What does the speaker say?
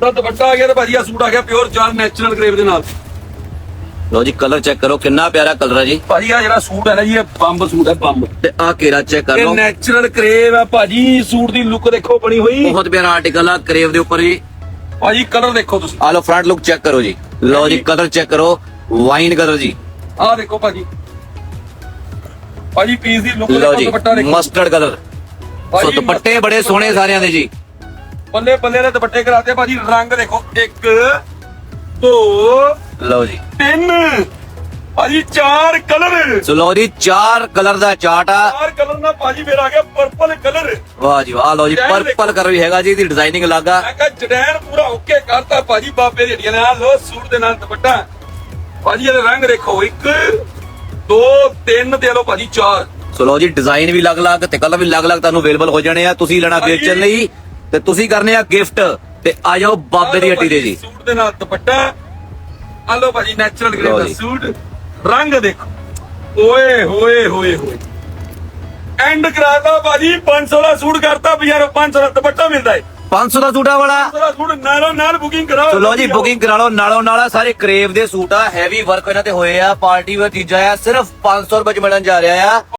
ਤਾਂ ਦੁਪੱਟਾ ਆ ਗਿਆ ਤੇ ਭਾਜੀ ਆ ਸੂਟ ਆ ਗਿਆ ਪਿਓਰ ਚਾਰ ਨੈਚੁਰਲ ਗ੍ਰੇਵ ਦੇ ਨਾਲ। ਲਓ ਜੀ ਕਲਰ ਚੈੱਕ ਕਰੋ ਕਿੰਨਾ ਪਿਆਰਾ ਕਲਰ ਹੈ ਜੀ। ਭਾਜੀ ਆ ਜਿਹੜਾ ਸੂਟ ਹੈ ਨਾ ਜੀ ਇਹ ਬੰਬ ਸੂਟ ਹੈ ਬੰਬ। ਤੇ ਆ ਕੇਰਾ ਚੈੱਕ ਕਰ ਇਹ ਲਓ। ਨੈਚੁਰਲ ਕਰੇਵ ਹੈ ਭਾਜੀ ਸੂਟ ਦੀ ਲੁੱਕ ਦੇਖੋ ਬਣੀ ਹੋਈ। ਬਹੁਤ ਪਿਆਰਾ ਆਰਟੀਕਲ ਆ ਕਰੇਵ ਦੇ ਉੱਪਰ ਜੀ ਭਾਜੀ ਕਲਰ ਦੇਖੋ ਤੁਸੀਂ। ਆ ਲਓ ਫਰੰਟ ਲੁੱਕ ਚੈੱਕ ਕਰੋ ਜੀ। ਲਓ ਜੀ ਕਲਰ ਚੈੱਕ ਕਰੋ ਵਾਈਨ ਕਲਰ ਜੀ। ਆਹ ਦੇਖੋ ਭਾਜੀ। ਭਾਜੀ ਪੀਸ ਦੀ ਲੁੱਕ ਲਓ ਜੀ ਦੁਪੱਟਾ ਦੇਖੋ। ਮਸਟਰਡ ਕਲਰ ਸੋ ਦੁਪੱਟੇ ਬੜੇ ਸੋਹਣੇ ਸਾਰਿਆਂ ਦੇ ਜੀ। ਬੱਲੇ ਬੱਲੇ ਦੇ ਦੁਪੱਟੇ ਕਰਾਤੇ ਭਾਜੀ ਰੰਗ ਦੇਖੋ। 1 2 ਲਓ ਜੀ। 3 ਭਾਜੀ ਚਾਰ ਕਲਰ। ਸੋ ਲਓ ਜੀ ਚਾਰ ਕਲਰ ਦਾ ਚਾਰਟ ਆ। ਚਾਰ ਕਲਰ ਨਾਲ ਭਾਜੀ ਮੇਰਾ ਆ ਗਿਆ ਪਰਪਲ ਕਲਰ। ਵਾਹ ਜੀ ਵਾਹ ਲਓ ਜੀ ਪਰਪਲ ਕਲਰ ਵੀ ਹੈਗਾ ਜੀ ਇਹਦੀ ਡਿਜ਼ਾਈਨਿੰਗ ਲੱਗਾ ਮੈਂ ਕਿਹਾ ਜਡੈਨ ਪੂਰਾ ਓਕੇ ਕਰਤਾ ਭਾਜੀ ਬਾਬੇ ਦੀ ਹੱਡੀਆਂ ਨਾਲ ਲੋ ਸੂਟ ਦੇ ਨਾਲ ਦੁਪੱਟਾ। ਭਾਜੀ ਇਹਦੇ ਰੰਗ ਦੇਖੋ 1 2 3 ਤੇ ਲੋ ਭਾਜੀ ਚਾਰ। ਸੋ ਲਓ ਜੀ ਡਿਜ਼ਾਈਨ ਵੀ ਅਲੱਗ-ਅਲੱਗ ਤੇ ਕਲਰ ਵੀ ਅਲੱਗ-ਅਲੱਗ ਤੁਹਾਨੂੰ ਅਵੇਲੇਬਲ ਹੋ ਜਾਣੇ ਆ। ਤੁਸੀਂ ਲੈਣਾ। ਵੇਚਣ ਲਈ। ਤੇ ਤੁਸੀਂ ਕਰਨੇ ਆ ਗਿਫਟ ਤੇ ਆ ਜਾਓ ਬਾਬੇ ਦੀ ਹੱਟੀ ਦੇ ਜੀ। ਸੂਟ ਦੇ ਨਾਲ ਦੁਪੱਟਾ। ਆ ਲੋ ਭਾਜੀ ਨੈਚੁਰਲ ਗ੍ਰੇ ਦਾ। ਸੂਟ। ਰੰਗ ਦੇਖੋ। ਓਏ ਹੋਏ ਹੋਏ ਹੋਏ। ਐਂਡ ਕਰਾਤਾ ਭਾਜੀ 500 ਦਾ ਸੂਟ ਕਰਤਾ ਬਜ਼ਾਰੋਂ 500 ਦਾ ਦੁਪੱਟਾ ਮਿਲਦਾ ਏ। 500 ਦਾ ਸੂਟਾ ਵਾਲਾ। 500 ਦਾ ਸੂਟ ਨਾਲੋਂ ਨਾਲ ਬੁਕਿੰਗ ਕਰਾਓ ਲਓ ਜੀ ਬੁਕਿੰਗ ਕਰਾ ਲਓ ਨਾਲੋਂ ਨਾਲ ਸਾਰੇ ਕਰੇਵ ਦੇ ਸੂਟ ਆ ਹੈਵੀ ਵਰਕ ਇਹਨਾਂ ਤੇ ਹੋਏ ਆ ਪਾਰਟੀ ਵੇਅਰ ਚੀਜ਼ਾਂ ਆ ਸਿਰਫ 500 ਰੁਪਏ ਚ ਮਿਲਣ ਜਾ ਰਿਹਾ ਆ।